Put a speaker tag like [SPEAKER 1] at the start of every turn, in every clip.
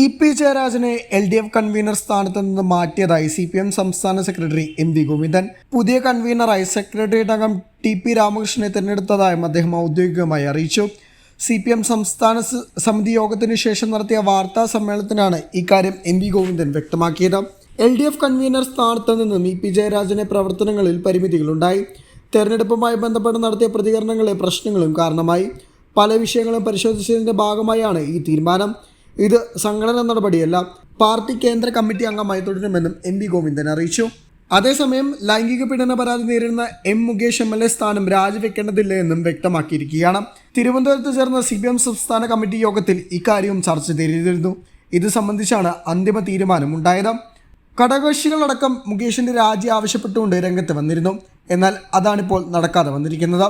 [SPEAKER 1] E P ജയരാജനെ L D F convener സ്ഥാനത്ത് നിന്ന് മാറ്റിയതായി സി പി എം സംസ്ഥാന സെക്രട്ടറി എം വി ഗോവിന്ദൻ. പുതിയ കൺവീനറായി സെക്രട്ടേറിയറ്റ് അംഗം ടി പി രാമകൃഷ്ണനെ തിരഞ്ഞെടുത്തതായും അദ്ദേഹം ഔദ്യോഗികമായി അറിയിച്ചു. സി പി എം സംസ്ഥാന സമിതി യോഗത്തിനു ശേഷം നടത്തിയ വാർത്താ സമ്മേളനത്തിനാണ് ഇക്കാര്യം എം വി ഗോവിന്ദൻ വ്യക്തമാക്കിയത്. എൽ ഡി എഫ് കൺവീനർ സ്ഥാനത്ത് നിന്നും ഇ പി ജയരാജന്റെ പ്രവർത്തനങ്ങളിൽ പരിമിതികളുണ്ടായി തെരഞ്ഞെടുപ്പുമായി ബന്ധപ്പെട്ട് നടത്തിയ പ്രതികരണങ്ങളെ പ്രശ്നങ്ങളും കാരണമായി. പല വിഷയങ്ങളും പരിശോധിച്ചതിന്റെ ഭാഗമായാണ് ഈ തീരുമാനം. ഇത് സംഘടന നടപടിയല്ല പാർട്ടി കേന്ദ്ര കമ്മിറ്റി അംഗമായി തുടരുമെന്നും എം വി ഗോവിന്ദൻ അറിയിച്ചു. അതേസമയം ലൈംഗിക പീഡന പരാതി നേരിടുന്ന M Mukesh M L A സ്ഥാനം രാജിവെക്കേണ്ടതില്ല എന്നും വ്യക്തമാക്കിയിരിക്കുകയാണ്. തിരുവനന്തപുരത്ത് ചേർന്ന സി പി എം സംസ്ഥാന കമ്മിറ്റി യോഗത്തിൽ ഇക്കാര്യവും ചർച്ച ചെയ്തിരുന്നു. ഇത് സംബന്ധിച്ചാണ് അന്തിമ തീരുമാനമുണ്ടായത്. ഘടകകക്ഷികളടക്കം മുകേഷിന്റെ രാജി ആവശ്യപ്പെട്ടുകൊണ്ട് രംഗത്ത് വന്നിരുന്നു. എന്നാൽ അതാണിപ്പോൾ നടക്കാതെ വന്നിരിക്കുന്നത്.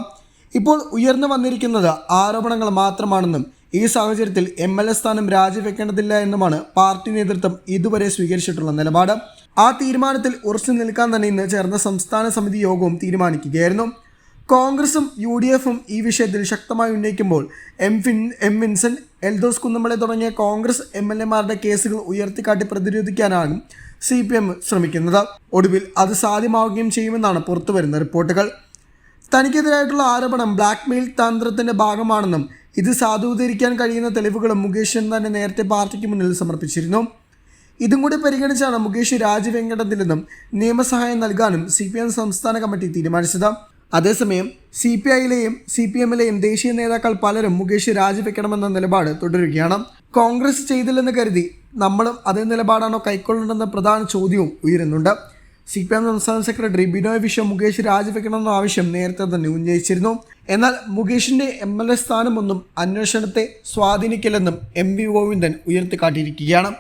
[SPEAKER 1] ഇപ്പോൾ ഉയർന്നു വന്നിരിക്കുന്നത് ആരോപണങ്ങൾ മാത്രമാണെന്നും ഈ സാഹചര്യത്തിൽ എം എൽ എ സ്ഥാനം രാജിവെക്കേണ്ടതില്ല എന്നുമാണ് പാർട്ടി നേതൃത്വം ഇതുവരെ സ്വീകരിച്ചിട്ടുള്ള നിലപാട്. ആ തീരുമാനത്തിൽ ഉറച്ചു നിൽക്കാൻ തന്നെ ഇന്ന് ചേർന്ന സംസ്ഥാന സമിതി യോഗവും തീരുമാനിക്കുകയായിരുന്നു. കോൺഗ്രസും യു ഡി എഫും ഈ വിഷയത്തിൽ ശക്തമായി ഉന്നയിക്കുമ്പോൾ എം ഫിൻ എം വിൻസെന്റ് എൽദോസ് കുന്നമ്മളെ തുടങ്ങിയ കോൺഗ്രസ് എം എൽ എമാരുടെ കേസുകൾ ഉയർത്തിക്കാട്ടി പ്രതിരോധിക്കാനാണ് സി പി എം ശ്രമിക്കുന്നത്. ഒടുവിൽ അത് സാധ്യമാവുകയും ചെയ്യുമെന്നാണ് പുറത്തുവരുന്ന റിപ്പോർട്ടുകൾ. തനിക്കെതിരായിട്ടുള്ള ആരോപണം ബ്ലാക്ക് മെയിൽ തന്ത്രത്തിന്റെ ഭാഗമാണെന്നും ഇത് സാധൂകരിക്കാൻ കഴിയുന്ന തെളിവുകളും മുകേഷ് തന്നെ നേരത്തെ പാർട്ടിക്ക് മുന്നിൽ സമർപ്പിച്ചിരുന്നു. ഇതും കൂടി പരിഗണിച്ചാണ് മുകേഷ് രാജിവെങ്കേണ്ടതില്ലെന്നും നിയമസഹായം നൽകാനും സി പി എം സംസ്ഥാന കമ്മിറ്റി തീരുമാനിച്ചത്. അതേസമയം സി പി ഐയിലെയും സി പി എമ്മിലെയും ദേശീയ നേതാക്കൾ പലരും മുകേഷ് രാജിവെക്കണമെന്ന നിലപാട് തുടരുകയാണ്. കോൺഗ്രസ് ചെയ്തില്ലെന്ന് കരുതി നമ്മളും അതേ നിലപാടാണോ കൈക്കൊള്ളേണ്ടെന്ന പ്രധാന ചോദ്യവും ഉയരുന്നുണ്ട്. സി പി എം സംസ്ഥാന സെക്രട്ടറി ബിനോയ് വിശ്വം മുകേഷ് രാജിവെക്കണമെന്ന ആവശ്യം നേരത്തെ തന്നെ ഉന്നയിച്ചിരുന്നു. എന്നാൽ മുകേഷിന്റെ എം എൽ എ സ്ഥാനമൊന്നും അന്വേഷണത്തെ സ്വാധീനിക്കില്ലെന്നും എം വി ഗോവിന്ദൻ ഉയർത്തിക്കാട്ടിയിരിക്കുകയാണ്.